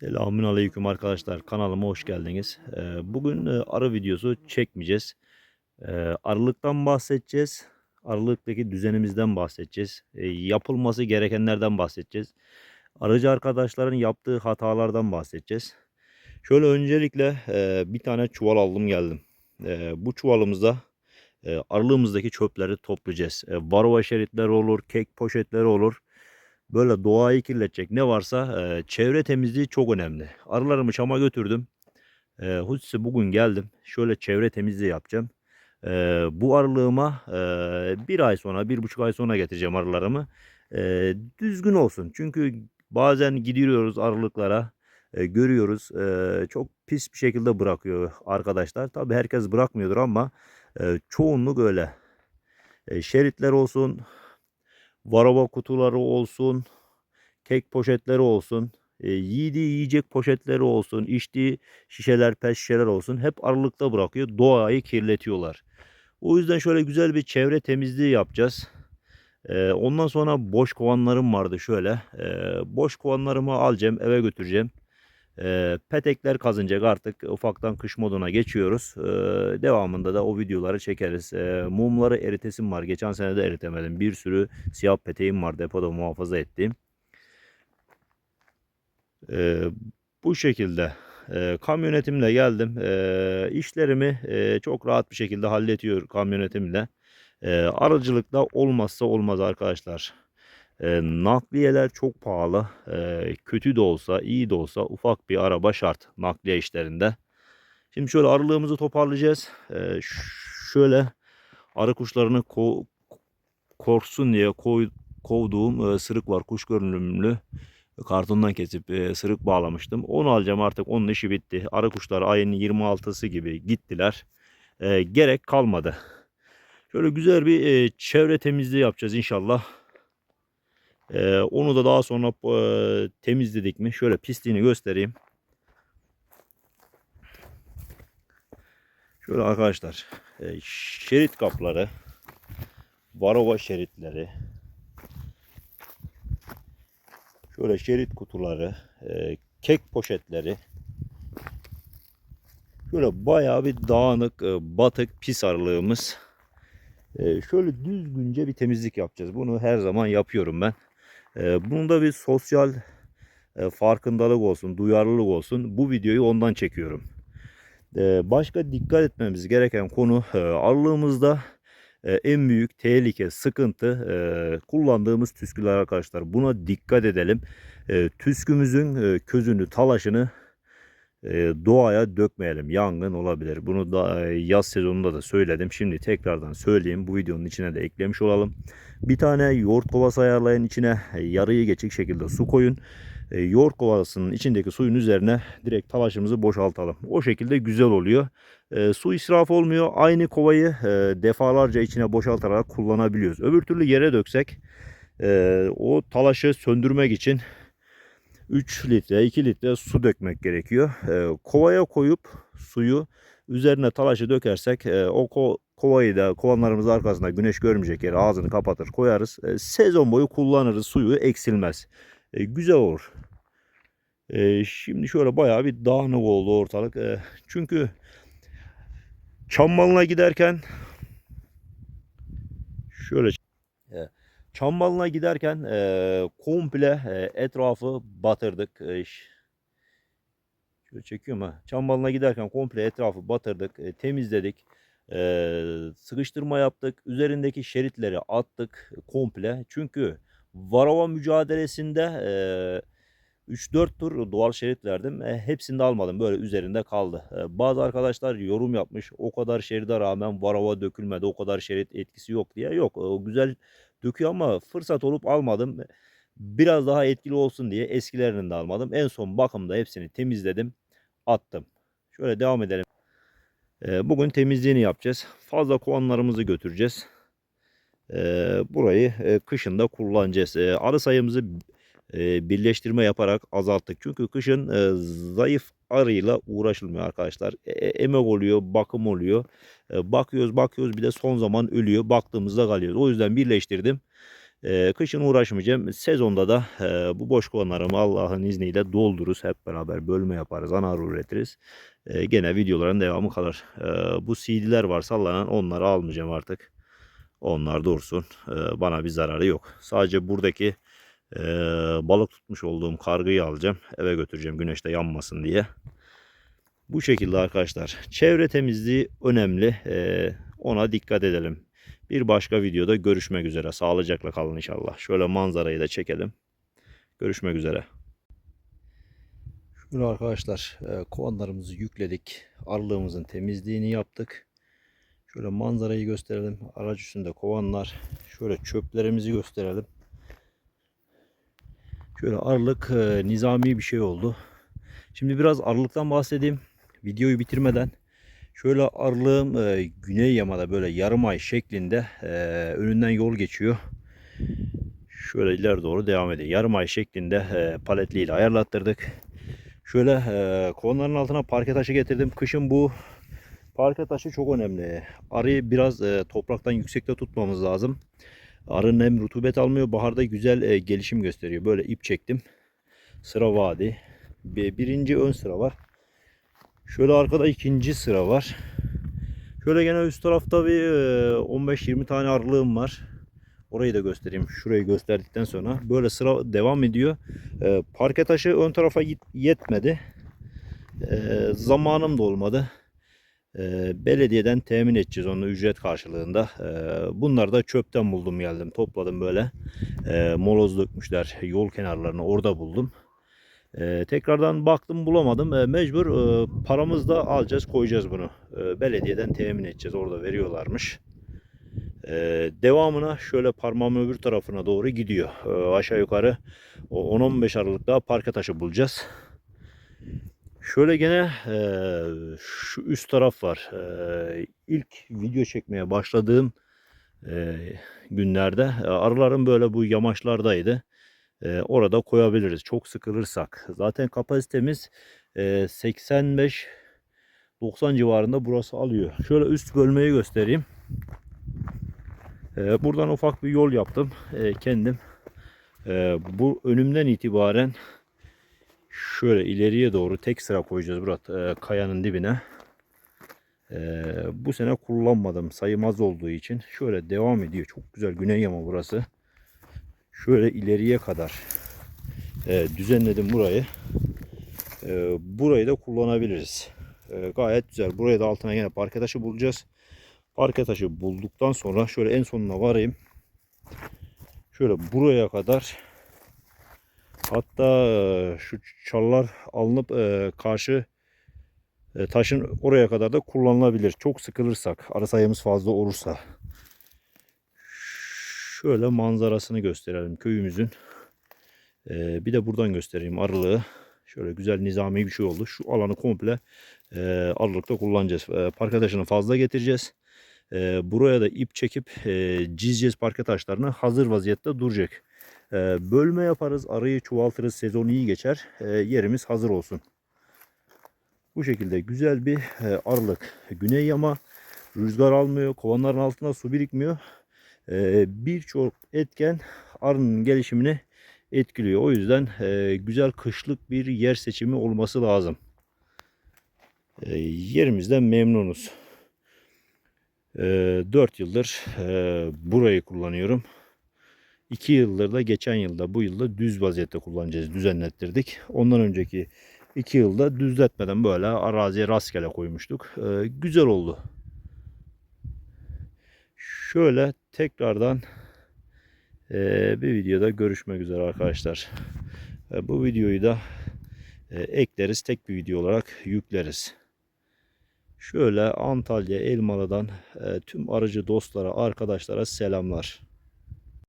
Selamün aleyküm arkadaşlar kanalıma hoş geldiniz. Ee, Bugün e, arı videosu çekmeyeceğiz. Ee, Arılıktan bahsedeceğiz. Arılıktaki düzenimizden bahsedeceğiz. Ee, Yapılması gerekenlerden bahsedeceğiz. Arıcı arkadaşların yaptığı hatalardan bahsedeceğiz. Şöyle öncelikle e, bir tane çuval aldım geldim. Bu çuvalımızda e, arılığımızdaki çöpleri toplayacağız. Varova şeritleri olur, kek poşetleri olur. Böyle doğayı kirletecek ne varsa e, çevre temizliği çok önemli. Arılarımı çama götürdüm. E, Hutsi bugün geldim. Şöyle çevre temizliği yapacağım. E, bu arılığıma e, bir ay sonra, bir buçuk ay sonra getireceğim arılarımı. E, düzgün olsun. Çünkü bazen gidiyoruz arılıklara. e, görüyoruz. e, çok pis bir şekilde bırakıyor arkadaşlar. Tabi herkes bırakmıyordur ama e, çoğunluk öyle. E, şeritler olsun, varava kutuları olsun, kek poşetleri olsun, e, yediği yiyecek poşetleri olsun, içtiği şişeler, pet şişeler olsun hep aralıkta bırakıyor. Doğayı kirletiyorlar. O yüzden şöyle güzel bir çevre temizliği yapacağız. E, ondan sonra boş kovanlarım vardı şöyle. E, boş kovanlarımı alacağım, eve götüreceğim. E, petekler kazınacak artık ufaktan kış moduna geçiyoruz. E, devamında da o videoları çekeriz. E, mumları eritesim var. Geçen sene de eritemedim. Bir sürü siyah peteğim var depoda muhafaza ettiğim. E, bu şekilde e, kamyonetimle geldim. E, işlerimi e, çok rahat bir şekilde hallediyor kamyonetimle. E, aracılıkta olmazsa olmaz arkadaşlar. E, nakliyeler çok pahalı. E, kötü de olsa, iyi de olsa ufak bir araba şart nakliye işlerinde. Şimdi şöyle arılığımızı toparlayacağız. E, şöyle arı kuşlarını ko korksun diye koy kovduğum e, sırık var. Kuş görünümlü. Kartondan kesip e, sırık bağlamıştım. Onu alacağım artık onun işi bitti. Arı kuşları ayın 26'sı gibi gittiler. E, gerek kalmadı. Şöyle güzel bir e, çevre temizliği yapacağız inşallah. Ee, onu da daha sonra e, temizledik mi? Şöyle pisliğini göstereyim. Şöyle arkadaşlar. e, şerit kapları. Varova şeritleri. Şöyle şerit kutuları. e, kek poşetleri. Şöyle bayağı bir dağınık, e, batık, pis arılığımız. E, şöyle düzgünce bir temizlik yapacağız. Bunu her zaman yapıyorum ben. E, bunda bir sosyal e, farkındalık olsun, duyarlılık olsun. Bu videoyu ondan çekiyorum. E, başka dikkat etmemiz gereken konu e, arılığımızda e, en büyük tehlike, sıkıntı kullandığımız tüsküler arkadaşlar. Buna dikkat edelim. Tüskümüzün közünü, talaşını doğaya dökmeyelim. Yangın olabilir. Bunu da yaz sezonunda da söyledim. Şimdi tekrardan söyleyeyim. Bu videonun içine de eklemiş olalım. Bir tane yoğurt kovası ayarlayın. içine yarıyı geçik şekilde su koyun. Yoğurt kovasının içindeki suyun üzerine direkt talaşımızı boşaltalım. O şekilde güzel oluyor. Su israf olmuyor. Aynı kovayı defalarca içine boşaltarak kullanabiliyoruz. Öbür türlü yere döksek o talaşı söndürmek için 3 litre 2 litre su dökmek gerekiyor. E, kovaya koyup suyu üzerine talaşı dökersek e, o ko kovayı da kovanlarımız arkasında güneş görmeyecek yere ağzını kapatır koyarız. E, sezon boyu kullanırız suyu eksilmez. E, güzel olur. E, şimdi şöyle bayağı bir dağınık oldu ortalık. E, çünkü Çambalına giderken şöyle Çambalına giderken e, komple e, etrafı batırdık. E, şöyle çekiyorum ha. Çambalına giderken komple etrafı batırdık, e, temizledik. E, sıkıştırma yaptık. Üzerindeki şeritleri attık komple. Çünkü Varova mücadelesinde e, 3-4 tur doğal şerit verdim. E, hepsini de almadım. Böyle üzerinde kaldı. E, bazı arkadaşlar yorum yapmış. O kadar şeride rağmen Varova dökülmedi. O kadar şerit etkisi yok diye. Yok. O güzel döküyor ama fırsat olup almadım. Biraz daha etkili olsun diye eskilerini de almadım. En son bakımda hepsini temizledim. Attım. Şöyle devam edelim. E, bugün temizliğini yapacağız. Fazla kovanlarımızı götüreceğiz. E, burayı e, kışında kullanacağız. E, arı sayımızı e, birleştirme yaparak azalttık. Çünkü kışın e, zayıf arıyla uğraşılmıyor arkadaşlar. E, e, emek oluyor, bakım oluyor. E, bakıyoruz bakıyoruz bir de son zaman ölüyor. Baktığımızda kalıyoruz. O yüzden birleştirdim. E, kışın uğraşmayacağım. Sezonda da e, bu boş kovanlarımı Allah'ın izniyle doldururuz. Hep beraber bölme yaparız. Ana arı üretiriz. E, gene videoların devamı kalır. E, bu CD'ler var sallanan onları almayacağım artık. Onlar dursun. E, bana bir zararı yok. Sadece buradaki e, balık tutmuş olduğum kargıyı alacağım. Eve götüreceğim güneşte yanmasın diye. Bu şekilde arkadaşlar. Çevre temizliği önemli. E, ona dikkat edelim. Bir başka videoda görüşmek üzere. Sağlıcakla kalın inşallah. Şöyle manzarayı da çekelim. Görüşmek üzere. Şöyle arkadaşlar kovanlarımızı yükledik. Arılığımızın temizliğini yaptık. Şöyle manzarayı gösterelim. Araç üstünde kovanlar. Şöyle çöplerimizi gösterelim. Şöyle arılık e, nizami bir şey oldu. Şimdi biraz arılıktan bahsedeyim. Videoyu bitirmeden. Şöyle arılığım e, güney yamada böyle yarım ay şeklinde e, önünden yol geçiyor. Şöyle ileri doğru devam ediyor. Yarım ay şeklinde e, paletliyle ayarlattırdık. Şöyle e, kovanların altına parke taşı getirdim. Kışın bu parke taşı çok önemli. Arıyı biraz e, topraktan yüksekte tutmamız lazım. Arının hem rutubet almıyor. Baharda güzel e, gelişim gösteriyor. Böyle ip çektim. Sıra vadi. Bir, birinci ön sıra var. Şöyle arkada ikinci sıra var. Şöyle gene üst tarafta bir e, 15-20 tane arılığım var. Orayı da göstereyim. Şurayı gösterdikten sonra böyle sıra devam ediyor. E, parke taşı ön tarafa yet- yetmedi. E, zamanım da olmadı. Belediyeden temin edeceğiz onu ücret karşılığında. E, bunları da çöpten buldum geldim. Topladım böyle. Moloz dökmüşler yol kenarlarına orada buldum. Tekrardan baktım bulamadım. Mecbur e, paramız da alacağız koyacağız bunu. Belediyeden temin edeceğiz. Orada veriyorlarmış. Devamına şöyle parmağımın öbür tarafına doğru gidiyor. Aşağı yukarı o 10-15 Aralık'ta parke taşı bulacağız. Şöyle gene e, şu üst taraf var. E, ilk video çekmeye başladığım e, günlerde e, arılarım böyle bu yamaçlardaydı. E, orada koyabiliriz. Çok sıkılırsak. Zaten kapasitemiz e, 85 90 civarında burası alıyor. Şöyle üst bölmeyi göstereyim. E, buradan ufak bir yol yaptım e, kendim. E, bu önümden itibaren şöyle ileriye doğru tek sıra koyacağız burada e, kayanın dibine. E, bu sene kullanmadım sayımaz olduğu için. Şöyle devam ediyor. Çok güzel güney yama burası şöyle ileriye kadar e, düzenledim burayı. E, burayı da kullanabiliriz. E, gayet güzel. Buraya da altına yine parke taşı bulacağız. Parke taşı bulduktan sonra şöyle en sonuna varayım. Şöyle buraya kadar hatta e, şu çallar alınıp e, karşı e, taşın oraya kadar da kullanılabilir. Çok sıkılırsak, arı sayımız fazla olursa. Şöyle manzarasını gösterelim köyümüzün. Ee, bir de buradan göstereyim arılığı. Şöyle güzel nizami bir şey oldu. Şu alanı komple e, arılıkta kullanacağız. E, parke taşını fazla getireceğiz. E, buraya da ip çekip e, cizeceğiz parke taşlarını. Hazır vaziyette duracak. E, bölme yaparız. Arıyı çoğaltırız. Sezon iyi geçer. E, yerimiz hazır olsun. Bu şekilde güzel bir e, arılık. Güney yama rüzgar almıyor. Kovanların altında su birikmiyor. Ee, birçok etken arının gelişimini etkiliyor. O yüzden e, güzel kışlık bir yer seçimi olması lazım. Yerimizden memnunuz. E, 4 yıldır burayı kullanıyorum. 2 yıldır da geçen yılda bu yılda düz vaziyette kullanacağız. Düzenlettirdik. Ondan önceki 2 yılda düzletmeden böyle araziye rastgele koymuştuk. E, güzel oldu. Şöyle tekrardan e, bir videoda görüşmek üzere arkadaşlar. E, bu videoyu da e, ekleriz. Tek bir video olarak yükleriz. Şöyle Antalya Elmalı'dan e, tüm arıcı dostlara, arkadaşlara selamlar.